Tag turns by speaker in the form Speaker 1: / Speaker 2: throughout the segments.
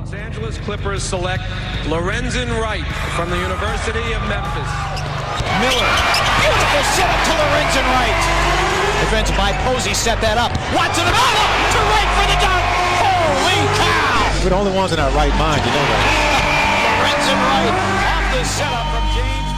Speaker 1: Los Angeles Clippers select Lorenzen Wright from the University of Memphis.
Speaker 2: Miller. Beautiful setup to Lorenzen Wright. Defense by Posey set that up. Watson and oh, to right for the dunk. Holy cow!
Speaker 3: We're the only ones in our right mind, you know that.
Speaker 2: Lorenzen Wright off the setup from James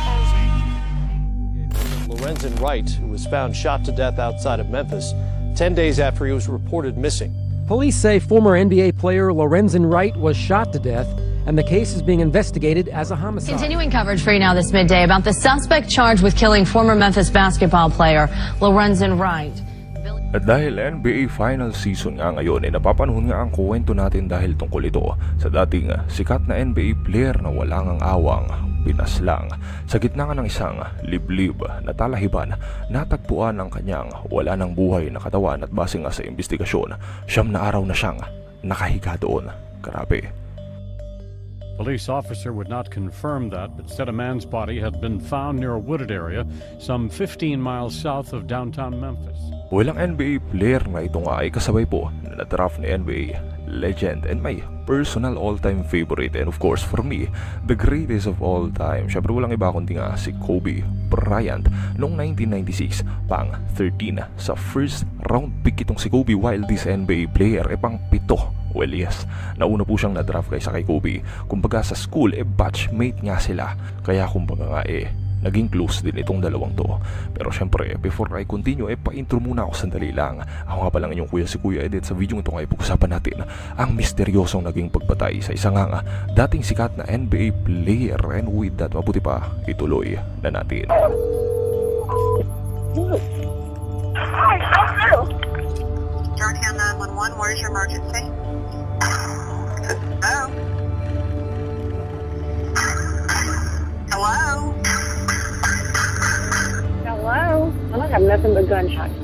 Speaker 2: Posey.
Speaker 4: Lorenzen Wright, who was found shot to death outside of Memphis 10 days after he was reported missing.
Speaker 5: Police say former NBA player Lorenzen Wright was shot to death, and the case is being investigated as a homicide.
Speaker 6: Continuing coverage for you now this midday about the suspect charged with killing former Memphis basketball player Lorenzen Wright.
Speaker 7: At dahil NBA final season nga ngayon, eh napapanahon nga ang kuwento natin dahil tungkol ito sa dating sikat na NBA player na wala ngang awang pinaslang. Sa gitna nga ng isang liblib na talahiban, natagpuan ang kanyang wala ng buhay na katawan at base nga sa investigasyon, siyam na araw na siyang nakahiga doon. Grabe.
Speaker 8: Police officer would not confirm that, but said a man's body had been found near a wooded area some 15 miles south of downtown Memphis.
Speaker 7: Walang NBA player na ito nga ay kasabay po na na-draft ni NBA legend and my personal all-time favorite and of course for me, the greatest of all time. Syempre walang iba kundi nga si Kobe Bryant noong 1996 pang 13 sa first round pick itong si Kobe while this NBA player e pang pito Well yes, nauna po siyang na-draft kaysa kay Kobe. Kumbaga sa school, eh batchmate nga sila. Kaya kumbaga nga eh, naging close din itong dalawang to. Pero syempre, before I continue, eh pa-intro muna ako sandali lang. Ako nga palang inyong kuya si Kuya Edit sa video ito nga ipag-usapan natin ang misteryosong naging pagpatay sa isang nga dating sikat na NBA player. And with that, mabuti pa, ituloy na natin.
Speaker 9: Georgetown 911, where's your emergency?
Speaker 10: Have nothing but gunshots.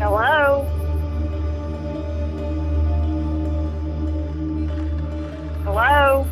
Speaker 10: Hello? Hello?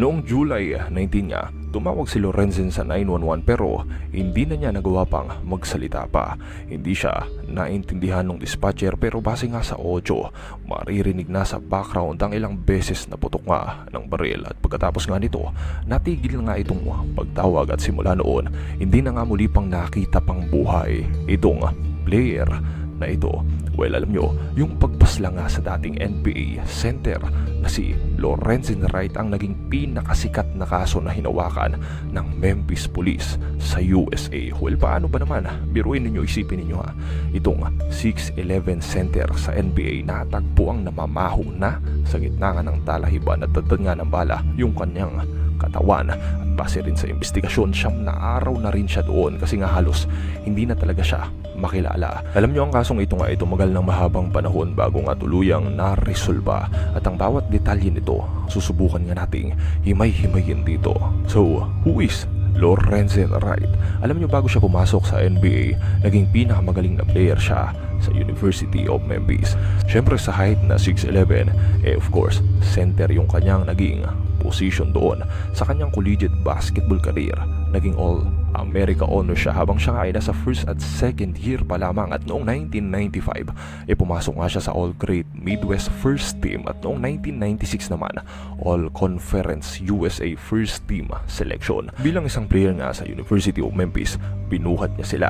Speaker 7: Noong July 19 nga, tumawag si Lorenzen sa 911 pero hindi na niya nagawa pang magsalita pa. Hindi siya naintindihan ng dispatcher pero base nga sa audio, maririnig na sa background ang ilang beses na putok nga ng baril at pagkatapos nga nito, natigil nga itong pagtawag at simula noon, hindi na nga muli pang nakita pang buhay itong player na ito. Well, alam nyo, yung pagpasla nga sa dating NBA center na si Lorenzen Wright ang naging pinakasikat na kaso na hinawakan ng Memphis Police sa USA. Well, paano ba naman? Biruin ninyo, isipin ninyo ha. Itong 6'11 center sa NBA natagpo ang namamaho na sa gitna nga ng talahiban at dagdag nga ng bala yung kanyang katawan at base rin sa investigasyon siyam na araw na rin siya doon kasi nga halos hindi na talaga siya makilala. Alam nyo ang kasong ito nga ito magal ng mahabang panahon bago nga tuluyang naresolba at ang bawat detalye nito susubukan nga nating himay-himayin dito. So, who is Lorenzen Wright? Alam nyo bago siya pumasok sa NBA, naging pinakamagaling na player siya sa University of Memphis. Siyempre sa height na 6'11, eh of course, center yung kanyang naging position doon sa kanyang collegiate basketball career. Naging all America honor siya habang siya ay nasa first at second year pa lamang at noong 1995 eh pumasok nga siya sa All Great Midwest First Team at noong 1996 naman All Conference USA First Team Selection. Bilang isang player nga sa University of Memphis, binuhat niya sila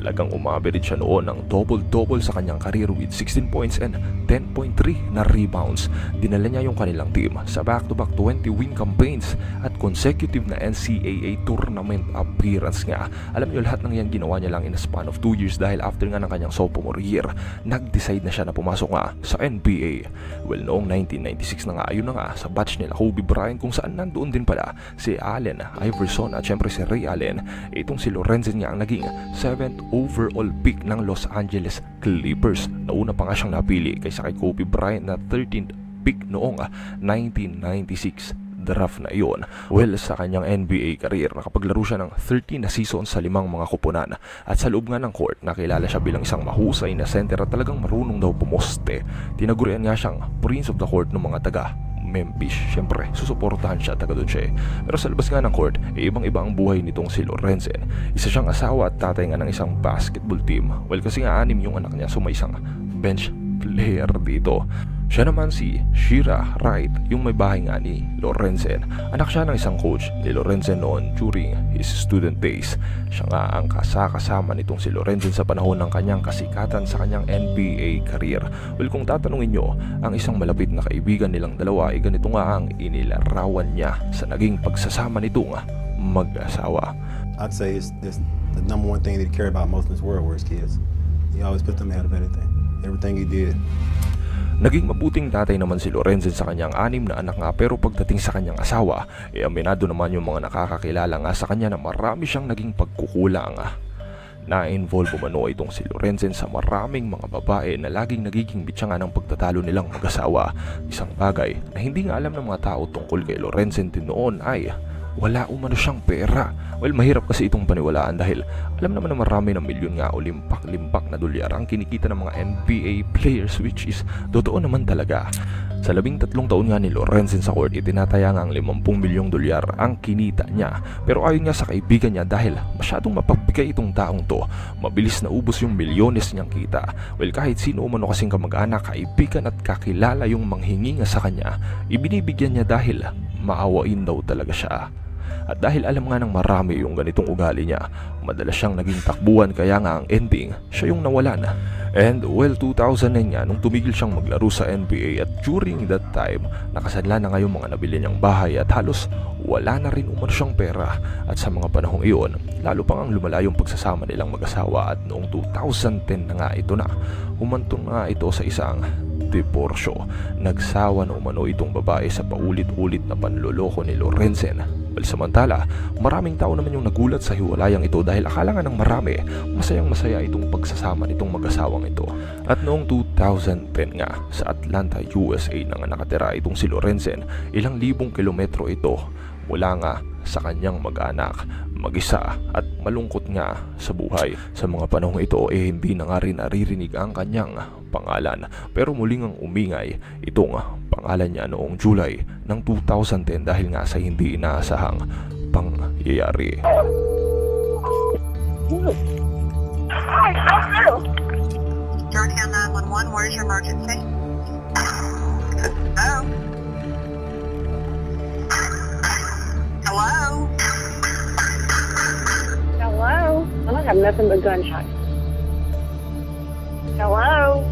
Speaker 7: Talagang umaverage siya noon ng double-double sa kanyang career with 16 points and 10.3 na rebounds. Dinala niya yung kanilang team sa back-to-back 20 win campaigns at consecutive na NCAA tournament appearance nga. Alam niyo lahat ng yan ginawa niya lang in a span of 2 years dahil after nga ng kanyang sophomore year, nag-decide na siya na pumasok nga sa NBA. Well, noong 1996 na nga, ayun na nga sa batch nila Kobe Bryant kung saan nandoon din pala si Allen Iverson at syempre si Ray Allen. Itong si Lorenzen nga ang naging 7th overall pick ng Los Angeles Clippers. Nauna pa nga siyang napili kaysa kay Kobe Bryant na 13th pick noong ah, 1996 draft na iyon. Well, sa kanyang NBA career, nakapaglaro siya ng 13 na season sa limang mga kupunan. At sa loob nga ng court, nakilala siya bilang isang mahusay na center at talagang marunong daw pumoste. Tinagurian nga siyang Prince of the Court ng mga taga Memphis. Siyempre, susuportahan siya taga siya eh. Pero sa labas nga ng court, eh, ibang-iba ang buhay nitong si Lorenzen. Isa siyang asawa at tatay nga ng isang basketball team. Well, kasi nga anim yung anak niya, so may isang bench player dito. Siya naman si Shira Wright, yung may bahay nga ni Lorenzen. Anak siya ng isang coach ni Lorenzen noon during his student days. Siya nga ang kasakasama nitong si Lorenzen sa panahon ng kanyang kasikatan sa kanyang NBA career. Well, kung tatanungin nyo, ang isang malapit na kaibigan nilang dalawa ay ganito nga ang inilarawan niya sa naging pagsasama nitong mag-asawa.
Speaker 3: I'd say it's, it's the number one thing that he cared about most in this world were his kids. He always put them ahead of anything. Everything he did.
Speaker 7: Naging mabuting tatay naman si Lorenzen sa kanyang anim na anak nga pero pagdating sa kanyang asawa, e aminado naman yung mga nakakakilala nga sa kanya na marami siyang naging pagkukulang. Na-involve umano itong si Lorenzen sa maraming mga babae na laging nagiging bitsa nga ng pagtatalo nilang mag-asawa. Isang bagay na hindi nga alam ng mga tao tungkol kay Lorenzen din noon ay wala umano siyang pera. Well, mahirap kasi itong paniwalaan dahil alam naman na marami ng milyon nga o limpak-limpak na dolyar ang kinikita ng mga NBA players which is totoo naman talaga. Sa labing tatlong taon nga ni Lorenzen sa court, itinataya nga ang 50 milyong dolyar ang kinita niya. Pero ayon nga sa kaibigan niya dahil masyadong mapagbigay itong taong to, mabilis na ubos yung milyones niyang kita. Well, kahit sino umano kasing kamag-anak, kaibigan at kakilala yung manghingi nga sa kanya, ibinibigyan niya dahil maawain daw talaga siya. At dahil alam nga ng marami yung ganitong ugali niya, madalas siyang naging takbuhan kaya nga ang ending, siya yung nawalan. And well, 2009 nga nung tumigil siyang maglaro sa NBA at during that time, nakasadla na nga mga nabili niyang bahay at halos wala na rin umano siyang pera. At sa mga panahong iyon, lalo pang ang lumala yung pagsasama nilang mag-asawa at noong 2010 na nga ito na, humantong nga ito sa isang diporsyo. Nagsawa na umano itong babae sa paulit-ulit na panloloko ni Lorenzen. Well, maraming tao naman yung nagulat sa hiwalayang ito dahil akala nga ng marami, masayang masaya itong pagsasama nitong mag-asawang ito. At noong 2010 nga, sa Atlanta, USA na nga nakatira itong si Lorenzen, ilang libong kilometro ito mula nga sa kanyang mag-anak, mag-isa at malungkot nga sa buhay. Sa mga panahong ito eh hindi na nga rin naririnig ang kanyang pangalan pero muling ang umingay itong pangalan niya noong July ng 2010 dahil nga sa hindi inaasahang pangyayari.
Speaker 9: Georgetown 911, where's your emergency? Hello? Hello?
Speaker 10: I have nothing but gunshots. Hello?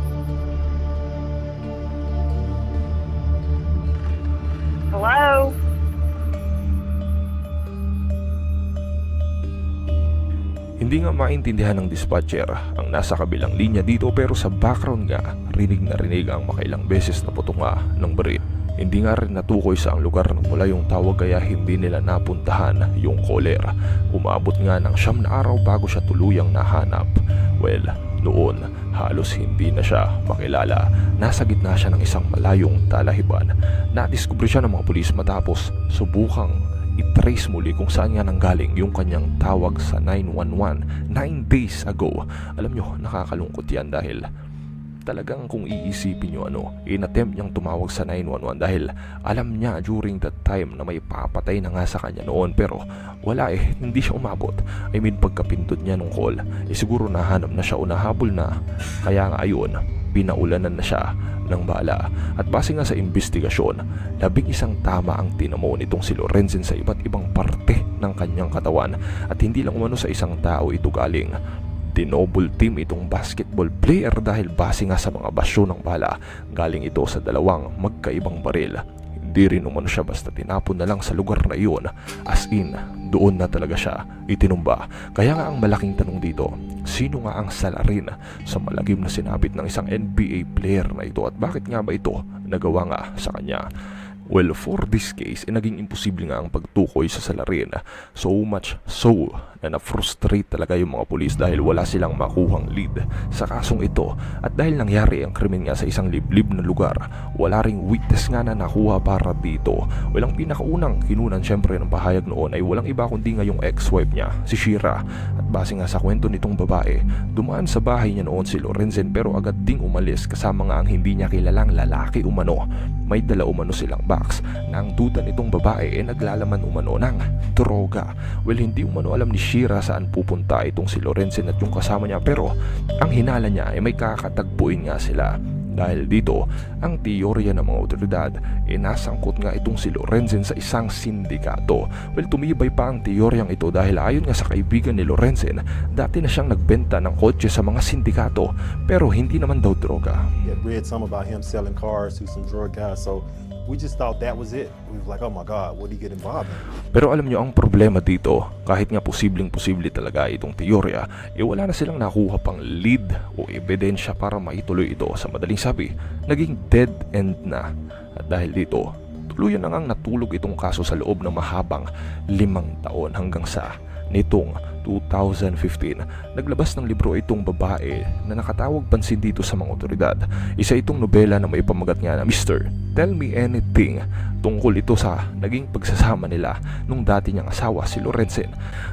Speaker 10: Hello?
Speaker 7: Hindi nga maintindihan ng dispatcher ang nasa kabilang linya dito pero sa background nga rinig na rinig ang makailang beses na putunga ng baril. Hindi nga rin natukoy sa ang lugar ng mula yung tawag kaya hindi nila napuntahan yung caller. Umabot nga ng siyam na araw bago siya tuluyang nahanap. Well, noon halos hindi na siya makilala. Nasa gitna siya ng isang malayong talahiban. Nadiskubre siya ng mga pulis matapos subukang i-trace muli kung saan nga nanggaling yung kanyang tawag sa 911 9 days ago. Alam nyo, nakakalungkot yan dahil talagang kung iisipin nyo ano, inattempt niyang tumawag sa 911 dahil alam niya during that time na may papatay na nga sa kanya noon pero wala eh, hindi siya umabot. I mean pagkapindot niya nung call, eh siguro nahanap na siya o nahabol na. Kaya nga ayun, pinaulanan na siya ng bala. At base nga sa investigasyon, labing isang tama ang tinamo nitong si Lorenzen sa iba't ibang parte ng kanyang katawan at hindi lang umano sa isang tao ito galing. Dinoble team itong basketball player dahil base nga sa mga basyo ng bala, galing ito sa dalawang magkaibang baril. Hindi rin umano siya basta tinapon na lang sa lugar na iyon as in doon na talaga siya itinumba. Kaya nga ang malaking tanong dito, sino nga ang salarin sa malagim na sinapit ng isang NBA player na ito at bakit nga ba ito nagawa nga sa kanya? Well, for this case, eh, naging imposible nga ang pagtukoy sa salarin. So much so na na-frustrate talaga yung mga pulis dahil wala silang makuhang lead sa kasong ito at dahil nangyari ang krimen nga sa isang liblib na lugar, wala ring witness nga na nakuha para dito. Walang pinakaunang kinunan syempre ng pahayag noon ay walang iba kundi nga yung ex-wife niya, si Shira. At base nga sa kwento nitong babae, dumaan sa bahay niya noon si Lorenzen pero agad ding umalis kasama nga ang hindi niya kilalang lalaki umano. May dala umano silang box na ang duda nitong babae ay naglalaman umano ng droga. Well, hindi umano alam ni Shira saan pupunta itong si Lorenzen at yung kasama niya pero ang hinala niya ay may kakatagpuin nga sila. Dahil dito, ang teorya ng mga otoridad ay nasangkot nga itong si Lorenzen sa isang sindikato. Well, tumibay pa ang teoryang ito dahil ayon nga sa kaibigan ni Lorenzen, dati na siyang nagbenta ng kotse sa mga sindikato pero hindi naman daw droga.
Speaker 3: Had read some about him selling cars to some drug guys, so we just thought that was it. We was like, oh my God, what did he get involved in?
Speaker 7: Pero alam nyo ang problema dito, kahit nga posibleng posible talaga itong teorya, eh wala na silang nakuha pang lead o ebidensya para maituloy ito. Sa madaling sabi, naging dead end na. At dahil dito, tuluyan na ngang natulog itong kaso sa loob ng mahabang limang taon hanggang sa nitong 2015. Naglabas ng libro itong babae na nakatawag pansin dito sa mga otoridad. Isa itong nobela na may pamagat nga na Mr. Tell Me Anything tungkol ito sa naging pagsasama nila nung dati niyang asawa si Lorenzen.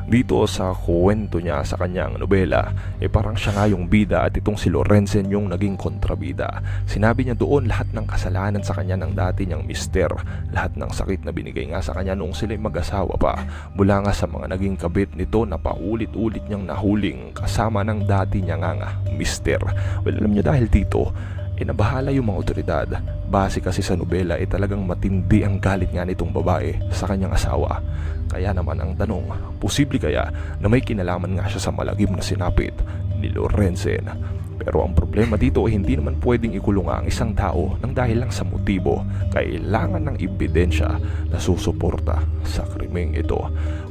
Speaker 7: Dito sa kwento niya sa kanyang nobela, eh parang siya nga yung bida at itong si Lorenzen yung naging kontrabida. Sinabi niya doon lahat ng kasalanan sa kanya ng dati niyang mister, lahat ng sakit na binigay nga sa kanya noong sila'y mag-asawa pa, mula nga sa mga naging kabit nito na paulit-ulit niyang nahuling kasama ng dati niya nga nga mister. Well, alam niyo dahil dito, eh nabahala yung mga otoridad. Base kasi sa nobela eh talagang matindi ang galit nga nitong babae sa kanyang asawa. Kaya naman ang tanong, posible kaya na may kinalaman nga siya sa malagim na sinapit ni Lorenzen. Pero ang problema dito ay hindi naman pwedeng ikulong ang isang tao ng dahil lang sa motibo. Kailangan ng ebidensya na susuporta sa krimeng ito.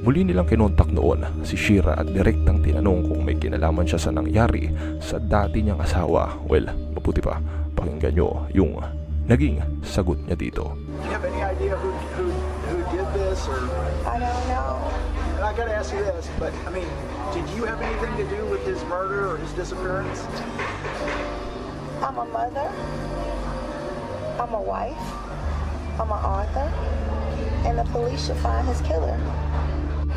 Speaker 7: Muli nilang kinontak noon si Shira at direktang tinanong kung may kinalaman siya sa nangyari sa dati niyang asawa. Well, mabuti pa, pakinggan nyo yung naging sagot niya dito.
Speaker 11: Do you have any idea who, who, who did this? Or,
Speaker 10: I don't know.
Speaker 11: And I got to ask you this, but I mean, did you have anything to do with his murder or his disappearance?
Speaker 10: I'm a mother. I'm a wife. I'm an author. And the police should find his killer.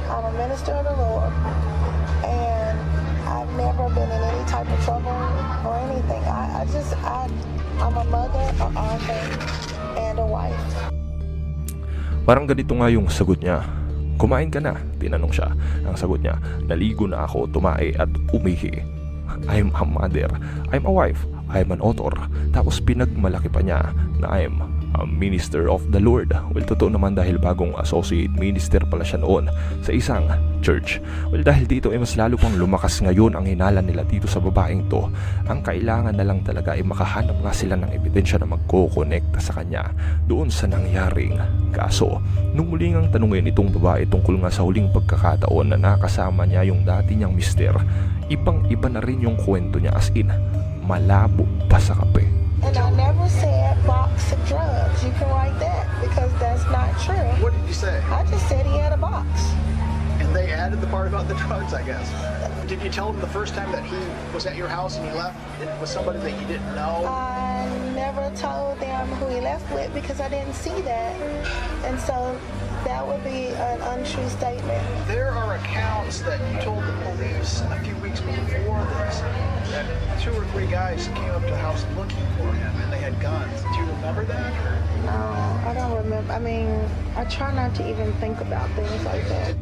Speaker 10: I'm a minister of the Lord. And I've never been in any type of trouble or anything. I, I just, I, I'm a mother, an author, and a wife.
Speaker 7: Parang ganito nga yung sagot niya. Kumain ka na? Tinanong siya. Ang sagot niya, naligo na ako, tumae at umihi. I'm a mother. I'm a wife. I'm an author. Tapos pinagmalaki pa niya na I'm a minister of the Lord. Well, totoo naman dahil bagong associate minister pala siya noon sa isang church. Well, dahil dito ay mas lalo pang lumakas ngayon ang hinala nila dito sa babaeng to. Ang kailangan na lang talaga ay makahanap nga sila ng ebidensya na magko-connect sa kanya doon sa nangyaring kaso. Nung muling ang tanungin itong babae tungkol nga sa huling pagkakataon na nakasama niya yung dati niyang mister, ibang iba na rin yung kwento niya as in, malabo pa sa kape.
Speaker 10: And I never said box of drugs. You can write that because that's not true.
Speaker 11: What did you say?
Speaker 10: I just said he had a box.
Speaker 11: And they added the part about the drugs, I guess. Did you tell him the first time that he was at your house and he left it was somebody that you didn't know?
Speaker 10: I never told them who he left with because I didn't see that. And so that would be an untrue statement.
Speaker 11: There are accounts that you told the police a few weeks before this that two or three guys came up to the house looking for him and they had guns. Do you remember that? Or?
Speaker 10: No, I don't remember. I mean, I try not to even think about things like that.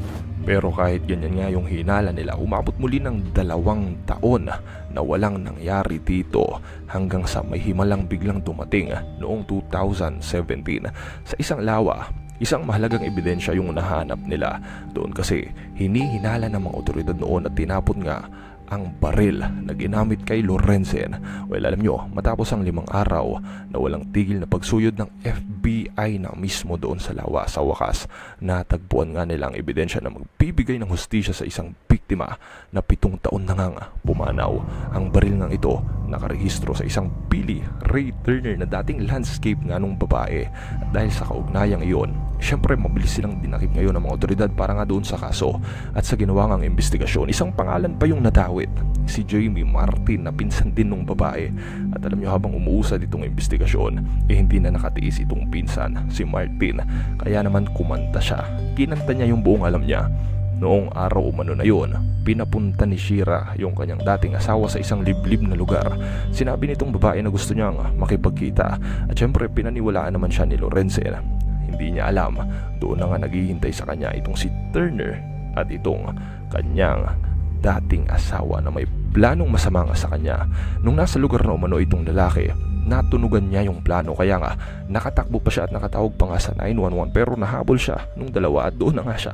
Speaker 7: Pero kahit ganyan nga yung hinala nila, umabot muli ng dalawang taon na walang nangyari dito hanggang sa may himalang biglang dumating noong 2017 sa isang lawa. Isang mahalagang ebidensya yung nahanap nila doon kasi hinihinala ng mga otoridad noon at tinapon nga ang baril na ginamit kay Lorenzen. Well, alam nyo, matapos ang limang araw na walang tigil na pagsuyod ng FBI na mismo doon sa lawa sa wakas, natagpuan nga nila ang ebidensya na magbibigay ng hustisya sa isang biktima na pitong taon na ngang pumanaw. Ang baril ng ito nakarehistro sa isang Billy Ray Turner na dating landscape nga nung babae. At dahil sa kaugnayang iyon, Siyempre, mabilis silang dinakip ngayon ng mga otoridad para nga doon sa kaso at sa ginawa ngang investigasyon. Isang pangalan pa yung nadawit, si Jamie Martin na pinsan din ng babae. At alam nyo habang umuusad itong investigasyon, eh hindi na nakatiis itong pinsan, si Martin. Kaya naman kumanta siya. Kinanta niya yung buong alam niya. Noong araw umano na yon, pinapunta ni Shira yung kanyang dating asawa sa isang liblib na lugar. Sinabi nitong babae na gusto niyang makipagkita at syempre pinaniwalaan naman siya ni Lorenzen. Hindi niya alam, doon na nga naghihintay sa kanya itong si Turner at itong kanyang dating asawa na may planong masama nga sa kanya. Nung nasa lugar na umano itong lalaki, natunugan niya yung plano kaya nga nakatakbo pa siya at nakatawag pa nga sa 911 pero nahabol siya nung dalawa at doon na nga siya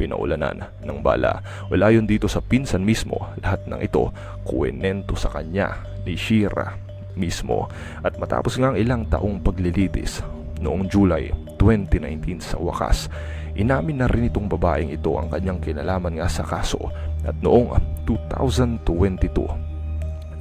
Speaker 7: pinaulanan ng bala. Wala yun dito sa pinsan mismo, lahat ng ito kuwenento sa kanya ni Shira mismo. At matapos nga ang ilang taong paglilitis, noong July 2019 sa wakas, inamin na rin itong babaeng ito ang kanyang kinalaman nga sa kaso at noong 2022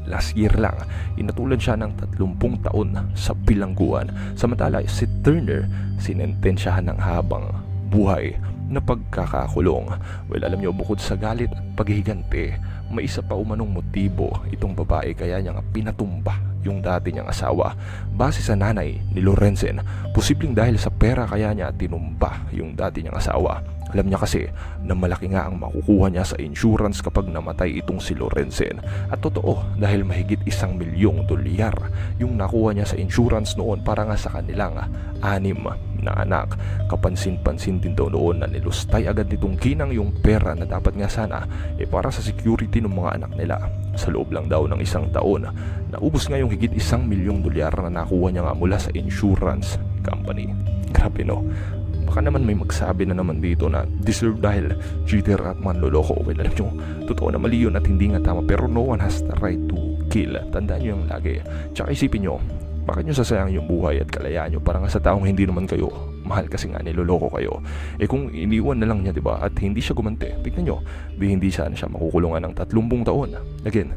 Speaker 7: last year lang, inatulan siya ng 30 taon sa bilangguan. Samantala, si Turner, sinentensyahan ng habang buhay na pagkakakulong. Well, alam niyo, bukod sa galit at paghihiganti, may isa pa umanong motibo itong babae kaya niya pinatumba yung dati niyang asawa. Base sa nanay ni Lorenzen, posibleng dahil sa pera kaya niya tinumba yung dati niyang asawa. Alam niya kasi na malaki nga ang makukuha niya sa insurance kapag namatay itong si Lorenzen. At totoo dahil mahigit isang milyong dolyar yung nakuha niya sa insurance noon para nga sa kanilang anim na anak. Kapansin-pansin din daw noon na nilustay agad nitong kinang yung pera na dapat nga sana eh para sa security ng mga anak nila. Sa loob lang daw ng isang taon, naubos nga yung higit isang milyong dolyar na nakuha niya nga mula sa insurance company. Grabe no? Baka naman may magsabi na naman dito na deserve dahil cheater at manloloko. Well, alam nyo, totoo na mali yun at hindi nga tama pero no one has the right to kill. Tandaan nyo yung lagi. Tsaka isipin nyo, bakit nyo sasayang yung buhay at kalayaan nyo para nga sa taong hindi naman kayo mahal kasi nga niloloko kayo. Eh kung iniwan na lang niya, 'di ba? At hindi siya gumante. Tignan nyo, di hindi sana siya makukulungan ng 30 taon. Again,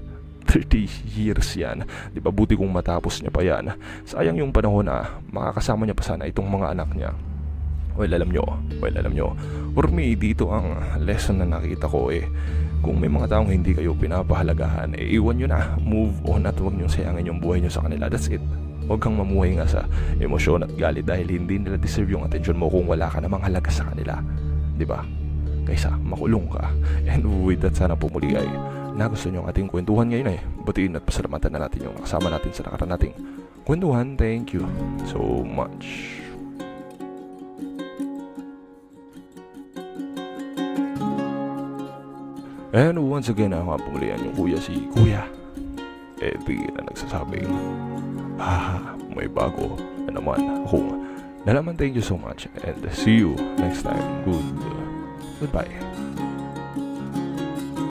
Speaker 7: 30 years yan. Di ba buti kung matapos niya pa yan. Sayang yung panahon na makakasama niya pa sana itong mga anak niya. Well, alam nyo, well, alam nyo, for me, dito ang lesson na nakita ko eh, kung may mga taong hindi kayo pinapahalagahan, eh, iwan nyo na, move on at huwag nyo sayangin yung buhay nyo sa kanila. That's it. Huwag kang mamuhay nga sa emosyon at galit dahil hindi nila deserve yung atensyon mo kung wala ka namang halaga sa kanila. Ba? Kaysa makulong ka. And with that, sana po muli ay nagusto nyo ang ating kwentuhan ngayon eh. Batiin at pasalamatan na natin yung kasama natin sa nakaraan nating kwentuhan. Thank you so much. And once again, ako nga pumulian yung kuya si Kuya Eddie na nagsasabing Ah, may bago na naman akong nalaman. Thank you so much and see you next time. Good, goodbye.